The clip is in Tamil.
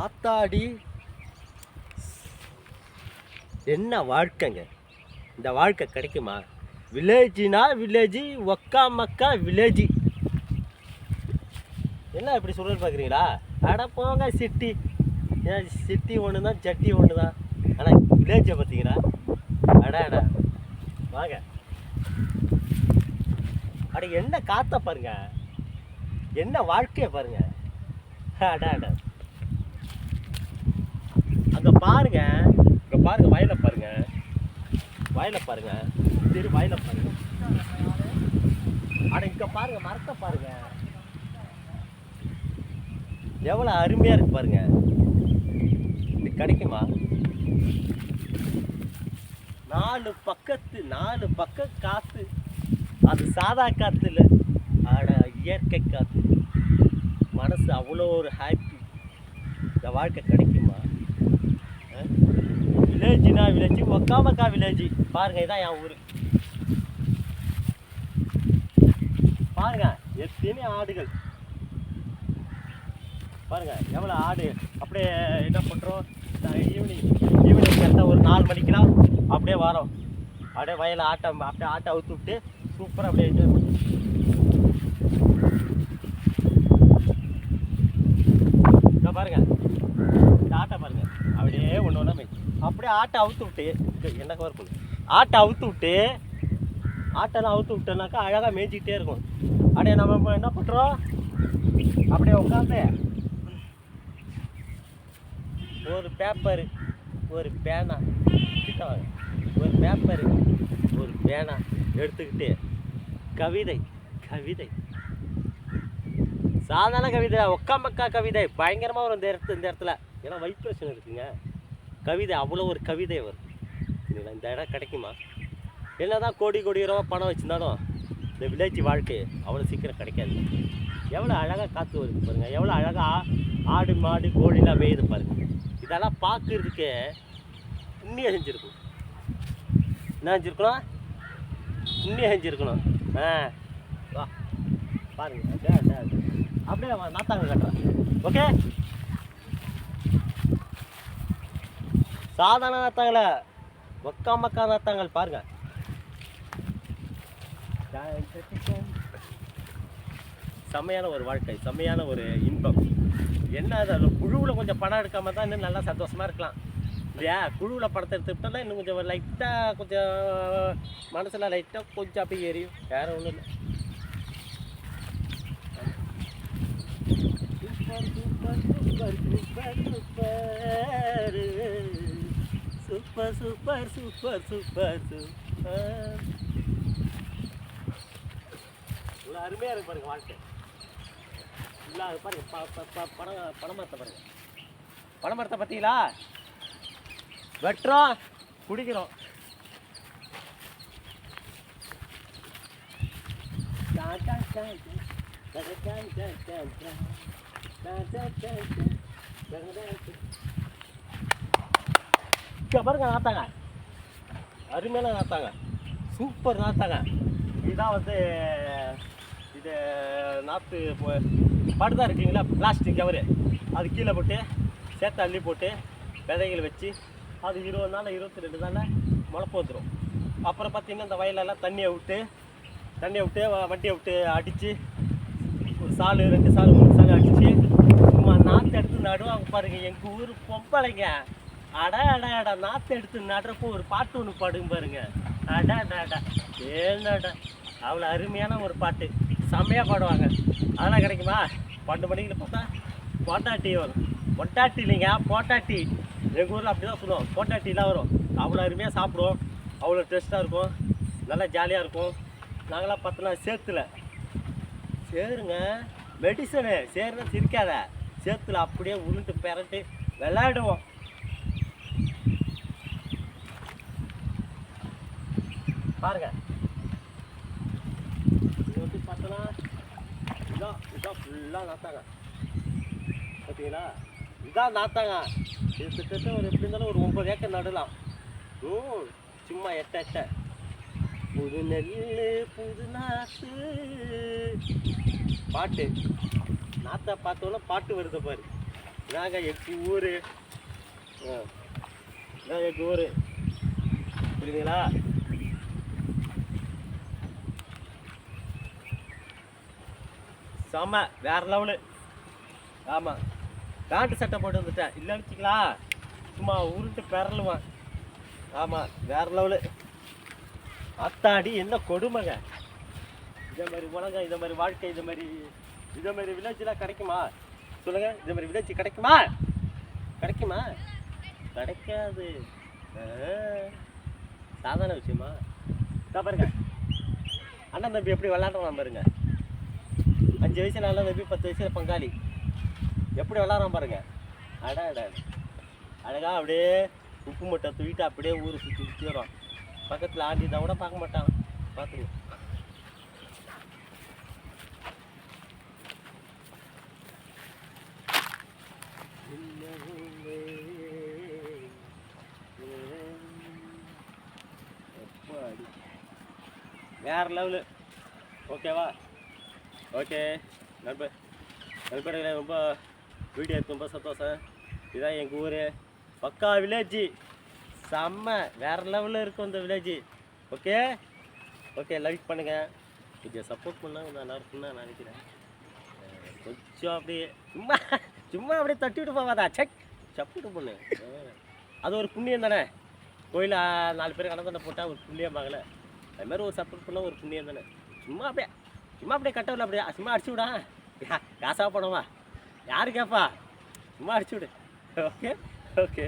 ஆத்தாடி. என்ன வாழ்க்கைங்க? இந்த வாழ்க்கை கிடைக்குமா? வில்லேஜினா வில்லேஜி ஒக்கா மக்கா வில்லேஜி. என்ன இப்படி சொல்ல பார்க்குறீங்களா? அட போங்க சிட்டி. ஏன் சிட்டி ஒன்று தான் ஜட்டி ஒன்று தான் ஆனால் வில்லேஜை பார்த்தீங்கன்னா அட அட. வாங்க. அட என்ன காத்த பாருங்க. என்ன வாழ்க்கையை பாருங்க. அட அட. அங்கே பாருங்க. இங்க பாருங்க வயலை பாருங்க. வயலை பாருங்க. சரி வயலை பாருங்க. அட இங்கே பாருங்க மரத்தை பாருங்க. எவ்வளோ அருமையாக இருக்கு பாருங்க. இது கிடைக்குமா? நாலு பக்கத்து நாலு பக்கம் காத்து. அது சாதா காத்து இல்லை அட இயற்கை காத்து. மனசு அவ்வளோ ஒரு ஹாப்பி இந்த வாழ்க்கை கிடைக்கும்? வில்லேஜ்னா வில்லேஜ் ஒக்காமக்கா வில்லேஜ். பாருங்க இதான் என் ஊர். பாருங்க எத்தனை ஆடுகள். பாருங்க எவ்வளோ ஆடு. அப்படியே என்ன பண்ணுறோம் ஈவினிங் ஈவினிங் கரெக்டாக ஒரு நாலு மணிக்கெல்லாம் அப்படியே வரோம். அப்படியே வயலில் ஆட்டம் அப்படியே ஆட்டை அவுத்து விட்டு சூப்பராக அப்படியே என்ஜாய் இதோ பாருங்க இந்த ஆட்டை பாருங்க. அப்படியே ஒன்று ஒன்றா மேய்ச்சி அப்படியே ஆட்டை அவுத்து விட்டு என்ன கவர் பண்ணு? ஆட்டை அவுத்து விட்டு ஆட்டெல்லாம் அவுத்து விட்டோம்னாக்கா அழகாக மேய்ஞ்சிக்கிட்டே இருக்கும். அப்படியே நம்ம என்ன பண்ணுறோம் அப்படியே உட்காந்து ஒரு பேப்பரு ஒரு பேனா கிட்ட ஒரு பேப்பரு ஒரு பேனா எடுத்துக்கிட்டு கவிதை கவிதை. சாதாரண கவிதை ஒக்காமக்கா கவிதை. பயங்கரமாக வரும் இந்த இடத்து இந்த இடத்துல. ஏன்னா வைப்ரேஷன் இருக்குங்க. கவிதை அவ்வளோ ஒரு கவிதை வரும் இந்த இடம் கிடைக்குமா? என்னதான் கோடி கோடி ரூபா பணம் வச்சுருந்தாலும் இந்த வில்லேஜ் வாழ்க்கை அவ்வளோ சீக்கிரம் கிடைக்காது. எவ்வளோ அழகாக காற்று வருது பாருங்கள் எவ்வளோ அழகாக ஆடு மாடு கோழிலாம் மேயுது பாருங்கள் இதெல்லாம் பார்க்குறதுக்கு புண்ணியம் செஞ்சுருக்கும் என்ன செஞ்சுருக்கணும்? புண்ணியம் செஞ்சுருக்கணும். ஆ. வா. பாருங்கள் அப்படியே அப்படியே, அப்படியே. நாத்தாங்க கட்டுறேன். ஓகே? சாதாரண நாத்தாங்கள ஒக்கா மக்கா நாத்தாங்கள் பாருங்க. செம்மையான ஒரு வாழ்க்கை செம்மையான ஒரு இன்பம். என்ன அதில் குழுவில் கொஞ்சம் படம் எடுக்காம தான் இன்னும் நல்லா சந்தோஷமாக இருக்கலாம். இல்லையா? குழுவில் படத்தை எடுத்துக்கிட்டோம்னா இன்னும் கொஞ்சம் லைட்டாக கொஞ்சம் மனசில் லைட்டாக கொஞ்சம் அப்படியே எரியும். வேறு ஒன்றும் இல்லை. Super super super super super. Super super இவ்வளோ அருமையாக இருக்கு பாருங்க வாழ்க்கை. இல்லை அது பாருங்க ப ப ப பணம் பணமரத்தை பாருங்க. பணமரத்தை பார்த்தீங்களா வெட்டுறோம் குடிக்கிறோம். Da da da da da da da da da da da இங்க பாருங்க நாத்தாங்க அருமையான நாத்தாங்க சூப்பர் நாத்தாங்க இதுதான் வந்து இது நாற்று படுதா இருக்குங்களா பிளாஸ்டிக் கவரு அது கீழே போட்டு சேர்த்து அள்ளி போட்டு விதைகள் வச்சு அது இருபது நாள் இருபத்தி ரெண்டு நாளில் முளைப்பு வந்துடும் அப்புறம் பார்த்திங்கன்னா இந்த வயலெல்லாம் தண்ணியை விட்டு தண்ணியை விட்டு வண்டியை விட்டு அடித்து ஒரு சாலு ரெண்டு சாலு மூணு சாலு அடித்து சும்மா நாற்று எடுத்து நடுவாங்க பாருங்கள் எங்கள் ஊர் பொம்பளைங்க அட அட அட நாற்று எடுத்து நடுறப்போ ஒரு பாட்டு ஒன்று பாடுங்க பாருங்க. அட அட அட. ஏன்னடா அவ்வளோ அருமையான ஒரு பாட்டு. செம்மையாக பாடுவாங்க. அதெல்லாம் கிடைக்குமா? பன்னெண்டு மணிக்கு பார்த்தா பொட்டாட்டி வரும். பொட்டாட்டி இல்லைங்க போட்டாட்டி எங்கள் ஊரில் அப்படி தான் சொல்லுவோம் போட்டாட்டிலாம் வரும். அவ்வளோ அருமையாக சாப்பிடுவோம். அவ்வளோ டேஸ்ட்டாக இருக்கும். நல்லா ஜாலியாக இருக்கும். நாங்களாம் பார்த்தோன்னா சேத்துல. சேருங்க. மெடிசனு சேருன்னா சிரிக்காத. சேத்துல அப்படியே உருண்டு பெரட்டு விளையாடுவோம். பாருங்க. இது வந்து பார்த்தோன்னா இதான் இதான் ஃபுல்லாக நாத்தாங்க. பார்த்தீங்களா? இதான் நாத்தாங்க. இது கிட்டத்தட்ட ஒரு எப்படி இருந்தாலும் ஒரு ஒன்பது ஏக்கர் நடலாம். ம் சும்மா எட்ட எட்ட. புது நெல் புது நாத்து. பாட்டு. நாத்தா பார்த்தோன்னா பாட்டு வருது பாரு. இதாங்க எங்கள் ஊர். இதான் எங்கள் ஊர். புரியுதுங்களா? செம்ம வேற லெவலு. ஆமாம் பேண்ட் சட்டை போட்டு வந்துட்டேன். இல்லை வச்சுங்களா சும்மா உருட்டு பெறலுவான் ஆமாம் வேற லெவலு. அத்தாடி என்ன கொடுமைங்க. இதே மாதிரி உலக இதே மாதிரி வாழ்க்கை இதே மாதிரி இதே மாதிரி வில்லேஜ்லாம் கிடைக்குமா? சொல்லுங்க இதே மாதிரி வில்லேஜ் கிடைக்குமா? கிடைக்குமா? கிடைக்காது. சாதாரண விஷயமா? இதா பாருங்க. அண்ணன் தம்பி எப்படி விளாட்றான் பாருங்க. அஞ்சு வயசுல நல்லா வெப்பி பத்து வயசுல பங்காளி. எப்படி விளாட்றான் பாருங்க. அட அட அழகா அப்படியே உப்பு மட்டை தூக்கிட்டு அப்படியே ஊரை சுற்றி சுற்றி வரும் பக்கத்தில் ஆண்டி தான் கூட பார்க்க மாட்டான். பார்த்துங்க வேற லெவலு ஓகேவா ஓகே. நண்பர் நண்பர்களே ரொம்ப வீடியோ ரொம்ப சந்தோஷம். இதுதான் எங்கள் ஊர். பக்கா வில்லேஜ் செம்ம வேறு லெவலில் இருக்கும் இந்த வில்லேஜ் ஓகே? ஓகே லைக் பண்ணுங்கள் கொஞ்சம் சப்போர்ட் பண்ணால் கொஞ்சம் நல்லா இருக்கும்னு நான் நினைக்கிறேன். கொஞ்சம் அப்படியே சும்மா சும்மா அப்படியே தட்டி விட்டு போவாதா செக் சப்பிட்டு பண்ணு அது ஒரு புண்ணியம் தானே? கோயிலில் நாலு பேர் கணக்கு போட்டால் ஒரு புண்ணியம் அது மாதிரி ஒரு சப்போர்ட் பண்ணால் ஒரு புண்ணியம் தானே? சும்மா அப்படியே சும்மா அப்படியே கட்டவில்லை அப்படியே. சும்மா அடிச்சு விடா. காசாக போனோமா? யாரு கேட்பா சும்மா அடிச்சு விடு. Okay okay.